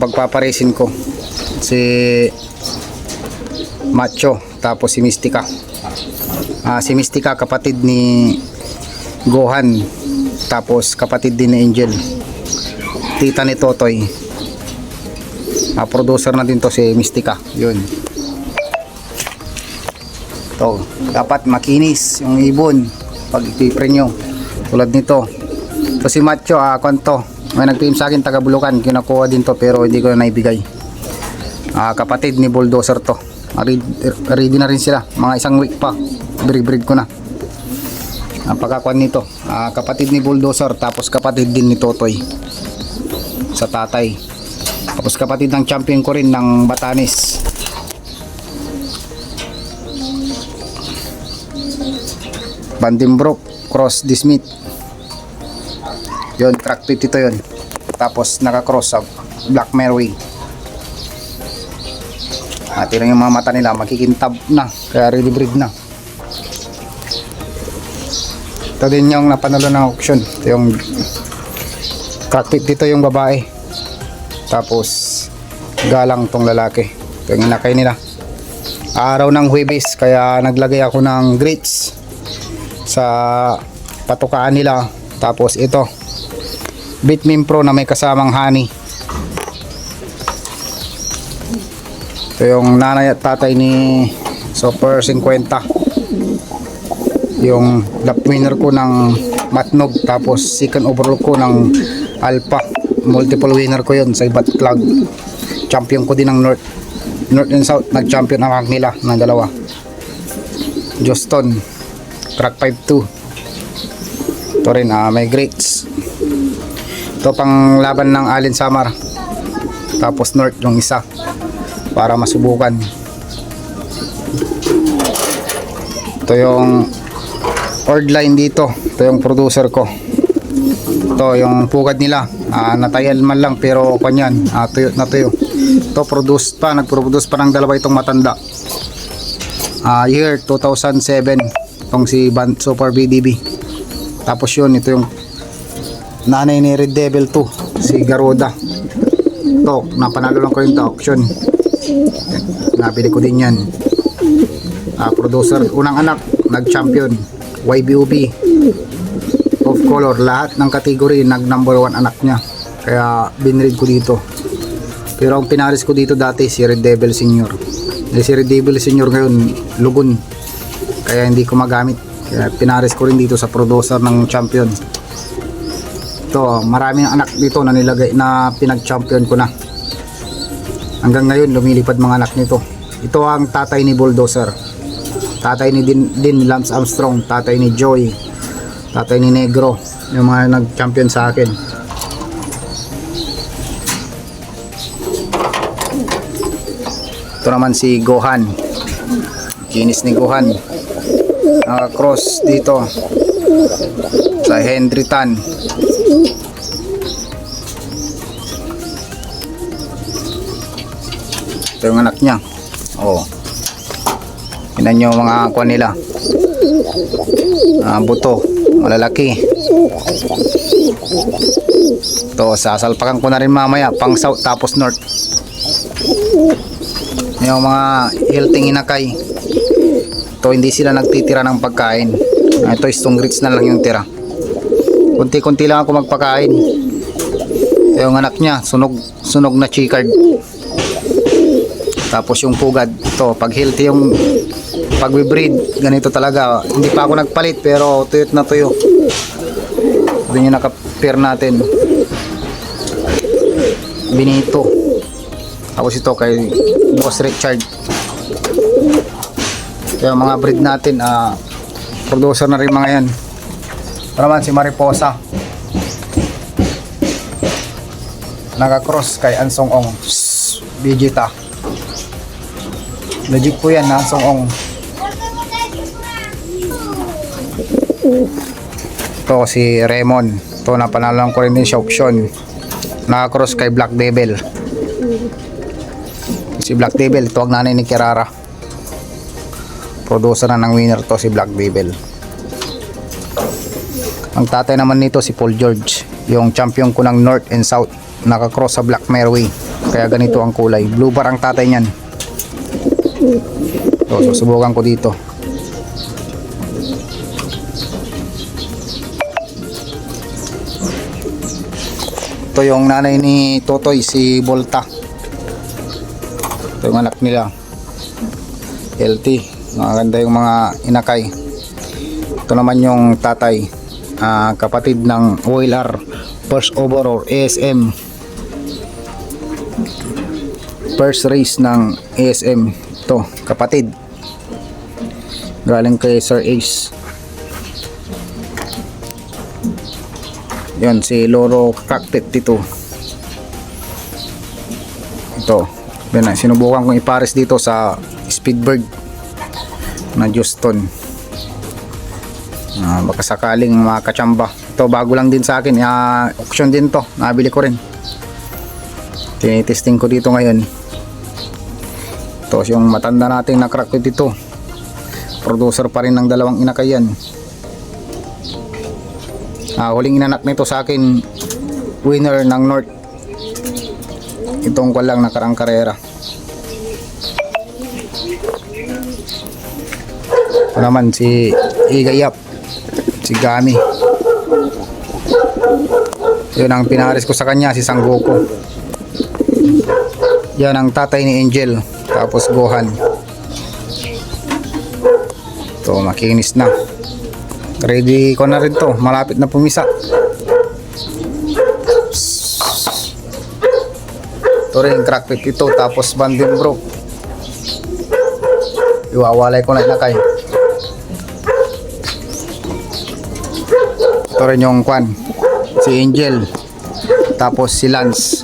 pagpaparesin ko. Si Macho, tapos si Mystica. Ah, si Mystica kapatid ni Gohan, tapos kapatid din ni Angel. Tita ni Totoy. Ah, producer na din to si Mystica. Yun. To, dapat makinis yung ibon pag ipipre nyo. Tulad nito. To si Macho, ah, kwanto. May nag-PM sa akin taga Bulucan, kinakuha din to pero hindi ko na naibigay. Ah, kapatid ni Bulldozer to. Ready, ready na rin sila. Mga isang week pa. Breed-breed ko na. Ang pagkakuan nito. Ah, kapatid ni Bulldozer tapos kapatid din ni Totoy. Sa tatay. Tapos kapatid ng champion ko rin ng Batanes. Bandimbrook Cross Dismit. Yun, pit ito yun. Tapos naka-cross sa Black Merway. At yun yung mga mata nila, makikintab na. Kaya ready breed na. Ito din yung napanalo ng auction. Ito yung cockpit dito yung babae. Tapos galang tong lalaki. Ito yung inakay nila. Araw ng Huwebes kaya naglagay ako ng grits sa patukaan nila. Tapos ito Bitmin Pro na may kasamang honey. Ito yung nanay at tatay ni Super 50. Yung lap winner ko ng Matnog tapos second overall ko ng Alpha. Multiple winner ko yun sa iba't flag. Champion ko din ng North. North and South nag-champion ang nila ng dalawa. Joston. Track 5-2. Ito rin ah, may grades. Ito pang laban ng Allen Samar. Tapos North yung isa para masubukan. Ito yung ord line dito. Ito yung producer ko. Ito yung pugad nila. Ah, natayal man lang pero kanyan. Ah, tuyo na tuyo. Ito produce pa. Nagproduce pa ng dalawa itong matanda. Ah, year 2007. Itong si Ban Super BDB. Tapos yun, ito yung nanay ni Red Devil 2. Si Garuda. Ito, napanalo lang ko yung to auction. Nabili ko din yan. Ah, producer, unang anak, nag-champion. YBOB. Of color, lahat ng category, nag number one anak niya. Kaya binread ko dito. Pero ang pinaris ko dito dati si Red Devil Senior. Eh, si Red Devil Senior ngayon, lugon. Kaya hindi ko magamit. Kaya pinaris ko rin dito sa producer ng champion. Ito, maraming anak dito na nilagay na pinag-champion ko na. Hanggang ngayon, lumilipad mga anak nito. Ito ang tatay ni Bulldozer. Tatay ni Din, Din Lance Armstrong. Tatay ni Joy. Tatay ni Negro. Yung mga nag-champion sa akin. Ito naman si Gohan. Kinis ni Gohan. Naka-cross dito sa Henry Tan. Ito yung anak niya. Oh. Tingnan nyo mga kuha nila. Ah, buto. Malalaki. Ito, sasalpakan ko na rin mamaya. Pang south tapos north. Yung mga hilting inakay. Ito, hindi sila nagtitira ng pagkain. Ito, stone grits na lang yung tira. Kunti-kunti lang ako magpakain. Yung anak niya, sunog, sunog na chicard. Tapos yung pugad, ito, pag healthy yung pag-breed, ganito talaga. Hindi pa ako nagpalit pero tuyot na tuyo. Ito yung naka-pair natin. Binito. Tapos ito kay Boss Richard. Kaya mga breed natin, ah, producer na rin mga yan. Ito naman si Mariposa. Naka-cross kay Ansong Ong. Vegeta. Legit po yan, Ansong Ong. Ito si Raymond. Ito napanalang ko rin din sa auction. Naka-cross kay Black Devil. Si Black Devil, ang nanay ni Kirara. Producer na ng winner to si Black Devil. Ang tatay naman nito si Paul George. yung champion ko ng North and South. Nakakross sa Black Merway kaya ganito ang kulay. Blue bar ang tatay niyan. So susubukan ko dito. Ito yung nanay ni Totoy si Volta. Ito yung anak nila. Healthy maganda yung mga inakay. Ito naman yung tatay ah, kapatid ng OLR first over or ASM first race ng ASM ito kapatid. Galing kay Sir Ace. Yan si Loro Crackpet dito. Ito. Yan na, sinubukan kong ipares dito sa Speedbird na Houston. Ah, baka sakaling makachamba. Ito bago lang din sa akin. Ah, auction din to. Nabili ko rin. Tinitesting ko dito ngayon. Ito yung matanda nating na crackpet dito. Producer pa rin ng dalawang inakayan. Ah, huling inanak nito sa akin winner ng North. Itong ko lang nakarang karera. Ito naman si Igayap. Si Gami. Yun ang pinaris ko sa kanya si Sanggoko. Yan ang tatay ni Angel. Tapos Gohan. Ito makinis na. Ready ko na rin to. Malapit na pumisa. Ito rin, crackpit ito. Tapos Vandenbroek. Iwawalay ko na inakay. Ito rin yung kwan. Si Angel. Tapos si Lance.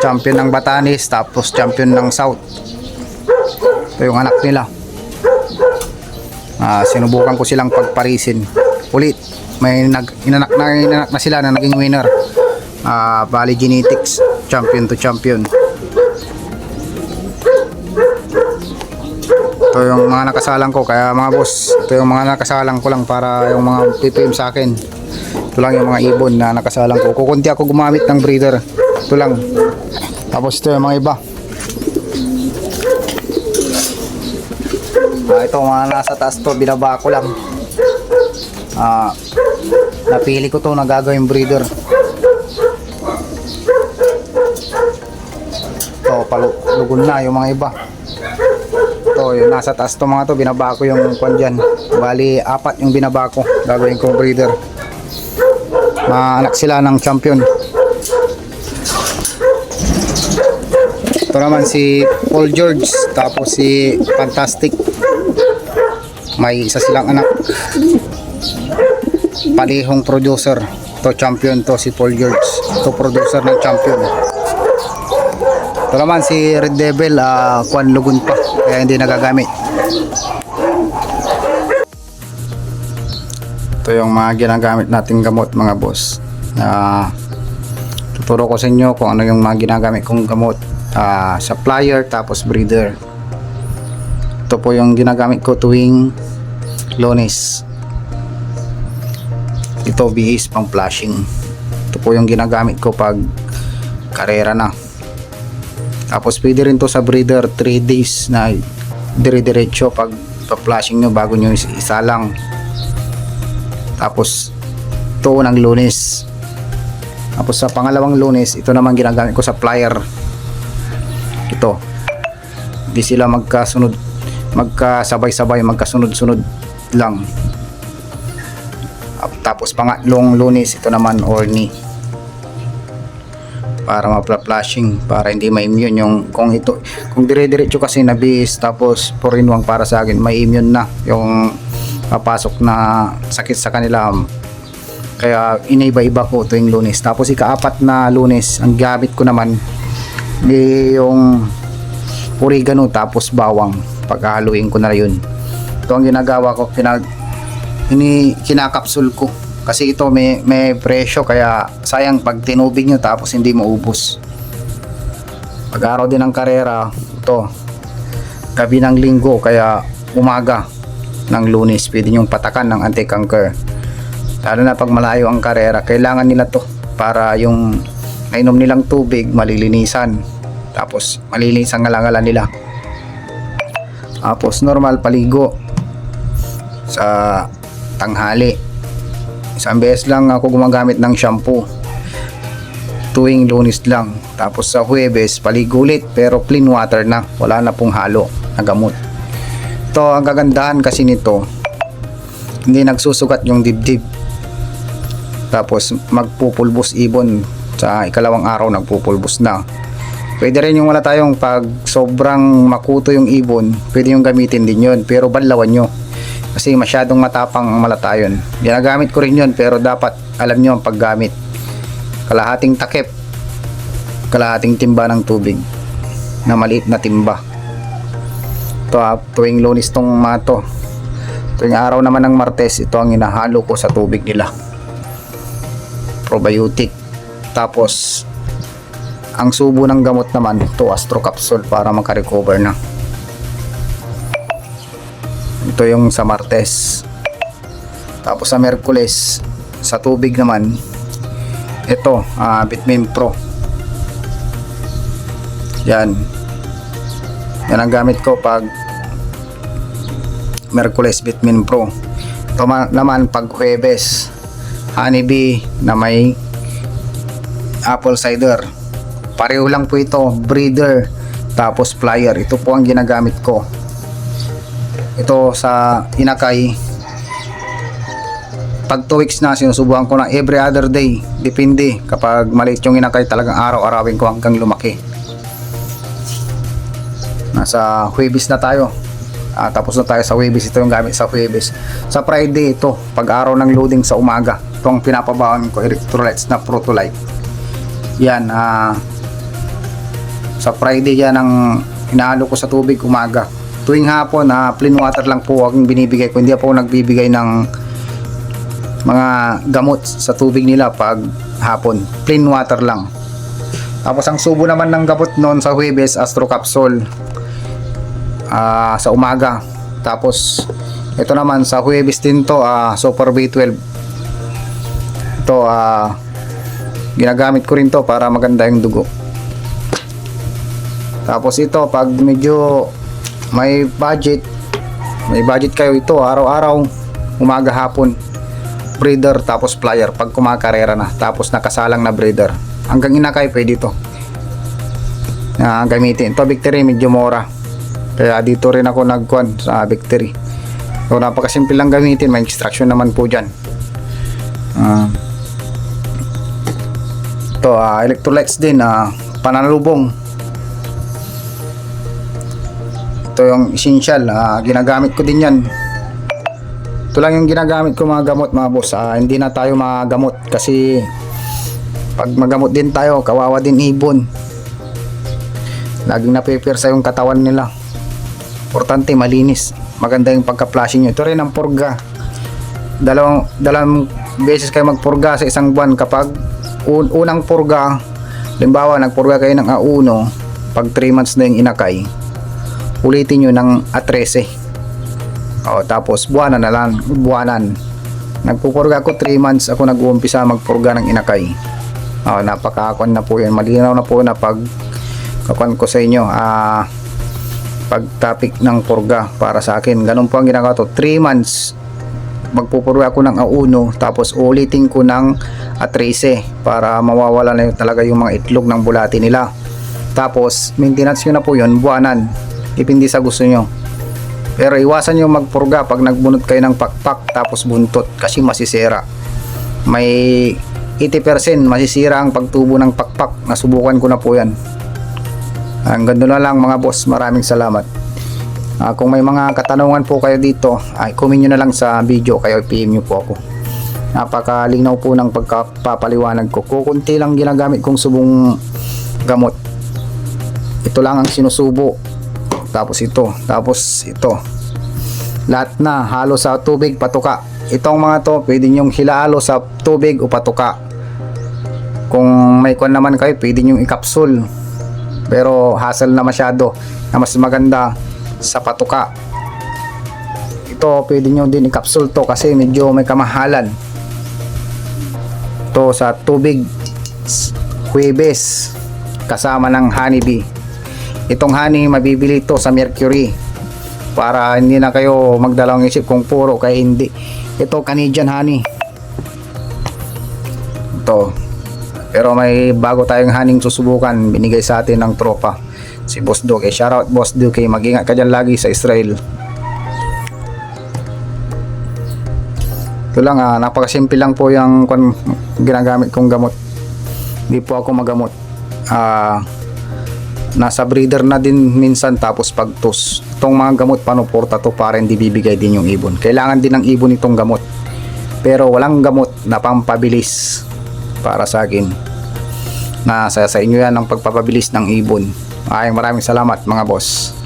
Champion ng Batanes. Tapos champion ng South. Ito yung anak nila. Ah, sinubukan ko silang pagparisin. Ulit, may nag inanak na inanak na sila na naging winner. Ah, Bali Genetics, champion to champion. Ito yung mga nakasalang ko kaya mga boss, ito yung mga nakasalang ko lang para yung mga PPM sa akin. Ito lang yung mga ibon na nakasalang ko. Kukunti ako gumamit ng breeder. Ito lang. Tapos ito yung mga iba. Ah, ito mga nasa taas to, binaba ko lang. Ah, napili ko to na gagawing breeder. To, palugon na yung mga iba. To, yung nasa taas to mga to, binaba ko yung kwan dyan. Bali, apat yung binaba ko, gagawin ko breeder. Mga anak sila ng champion. Ito naman si Paul George, tapos si Fantastic. May isa silang anak. Palihong producer. To champion to si Paul George. To producer ng champion. Ito naman si Red Devil, ah, kwan lugon pa. Kaya hindi nagagamit. Ito yung mga ginagamit nating gamot mga boss. Ah, tuturo ko sa inyo kung ano yung mga ginagamit kong gamot. Ah, supplier tapos breeder. Ito po yung ginagamit ko tuwing lonis. Ito bihis pang flashing. Ito po yung ginagamit ko pag karera na. Tapos pwede rin to sa breeder 3 days na dire-diretso pag pa-flashing nyo bago nyo is- isa lang. Tapos ito ng lunes. Tapos sa pangalawang lunes, ito naman ginagamit ko sa plier. Ito. Hindi sila magkasunod, magkasabay-sabay, magkasunod-sunod lang. Ap- Tapos pangatlong lunes, ito naman orni. Para mapla-flashing, para hindi ma-immune yung kung ito, kung dire-diretso kasi na bis tapos 4 in 1 para sa akin, may immune na yung papasok na sakit sa kanila. Kaya inaiba-iba ko tuwing lunes. Tapos ikaapat na lunes ang gamit ko naman di yung oregano tapos bawang. Paghahaluin ko na yun. Ito ang ginagawa ko pinag ini kinakapsul ko kasi ito may may presyo kaya sayang pag tinubig nyo tapos hindi maubos. Pag araw din ng karera ito gabi ng linggo kaya umaga ng lunes pwede nyong patakan ng anti-cancer. Lalo na pag malayo ang karera kailangan nila to para yung nainom nilang tubig malilinisan. Tapos malilinis ang ngalangalan nila. Tapos normal paligo sa tanghali isang beses lang ako gumagamit ng shampoo. Tuwing lunis lang. Tapos sa huwebes paligo ulit pero clean water na. Wala na pong halo na gamot. Ito ang kagandahan kasi nito hindi nagsusugat yung dibdib. Tapos magpupulbos ibon sa ikalawang araw nagpupulbos na. Pwede rin yung wala tayong pag sobrang makuto yung ibon pwede yung gamitin din yun pero banlawan nyo kasi masyadong matapang ang malatayon ginagamit ko rin yun pero dapat alam nyo ang paggamit. Kalahating takip. Kalahating timba ng tubig. Na maliit na timba. Ito ah, tuwing lunis tong mato tuwing araw naman ng martes ito ang inahalo ko sa tubig nila. Probiotic. Tapos ang subo ng gamot naman ito astro capsule para makarecover na ito yung sa martes. Tapos sa merkules sa tubig naman ito ah Bitmin Pro. Yan. Yan ang gamit ko pag Merkules Bitmin Pro. Ito ma- naman pag Huwebes Honeybee na may apple cider. Pareho lang po ito breeder tapos flyer. Ito po ang ginagamit ko ito sa inakay. Pag 2 weeks na sinusubukan ko na every other day. Depende kapag maliit yung inakay talagang araw-arawin ko hanggang lumaki. Nasa Huwebes na tayo. Ah, tapos na tayo sa Huwebes ito yung gamit sa Huwebes sa Friday ito pag araw ng loading sa umaga. Ito ang pinapabawan ko electrolytes na Protolite. Yan ah sa Friday yan ang inahalo ko sa tubig umaga tuwing hapon ah, plain water lang po ang binibigay ko. Hindi po nagbibigay ng mga gamot sa tubig nila pag hapon. Plain water lang. Tapos ang subo naman ng gamot noon sa Huwebes Astro Capsule ah, sa umaga. Tapos ito naman sa Huwebes din to ah, Super B12 ito ah, ginagamit ko rin to para maganda yung dugo. Tapos ito pag medyo may budget. May budget kayo ito araw-araw umaga hapon. Breeder tapos flyer. Pag kumakarera na tapos nakasalang na breeder. Hanggang inakay pwede ito. Na gamitin. Ito victory medyo mora. Kaya dito rin ako nagkuhan sa victory. So napakasimple lang gamitin. May extraction naman po dyan. Ah. ito ah, electrolytes din ah, panalubong ito yung essential ah, ginagamit ko din yan. Ito lang yung ginagamit ko mga gamot mga boss. Ah, hindi na tayo magamot kasi pag magamot din tayo kawawa din ibon. Laging napipirsa yung katawan nila. Importante malinis. Maganda yung pagka-flushing nyo. Ito rin ang purga. Dalawang, dalawang beses kayo magpurga sa isang buwan. Kapag un- unang purga limbawa nagpurga kayo ng A1 pag 3 months na yung inakay ulitin nyo ng A13 o, tapos buwanan na lang. Buwanan. Nagpupurga ako 3 months. Ako nag-uumpisa magpurga ng inakay. O, napakakon na po yan malinaw na po na pag kakuan ko sa inyo ah pag topic ng purga para sa akin. Ganun po ang ginagawa to. 3 months magpupurga ako ng A1 tapos ulitin ko ng A13 para mawawala na yung, talaga yung mga itlog ng bulati nila. Tapos maintenance nyo na po yun. Buwanan depende sa gusto nyo pero iwasan nyo magpurga pag nagbunot kayo ng pakpak tapos buntot kasi masisira may 80% masisira ang pagtubo ng pakpak nasubukan ko na po yan hanggang doon na lang mga boss maraming salamat Ah, kung may mga katanungan po kayo dito, ay comment nyo na lang sa video kayo PM nyo po ako. Napakalinaw po ng pagkapapaliwanag ko. Kukunti lang ginagamit kong subong gamot. Ito lang ang sinusubo. Tapos ito. Tapos ito. Lahat na halo sa tubig, patuka. Itong mga to, pwede nyong hilalo sa tubig o patuka. Kung may kwan naman kayo, pwede nyong ikapsul. Pero hassle na masyado. Na mas maganda sa patuka ito pwede nyo din i-capsule to kasi medyo may kamahalan to sa tubig Huwebes kasama ng honeybee. Itong honey mabibili to sa Mercury para hindi na kayo magdalawang isip kung puro kay hindi. Ito Canadian honey. Ito. Pero may bago tayong haning susubukan binigay sa atin ng tropa. Si Boss Duke. Eh, shoutout Boss Duke. Eh, Mag-ingat ka dyan lagi sa Israel. Ito lang ah, napakasimple lang po yung ginagamit kong gamot. Hindi po ako magamot. Ah, nasa breeder na din minsan tapos pagtus. Itong mga gamot panuporta to para hindi bibigay din yung ibon. Kailangan din ng ibon itong gamot. Pero walang gamot na pampabilis para sa akin. Nasa sa inyo yan ang pagpapabilis ng ibon. Ay maraming salamat mga boss.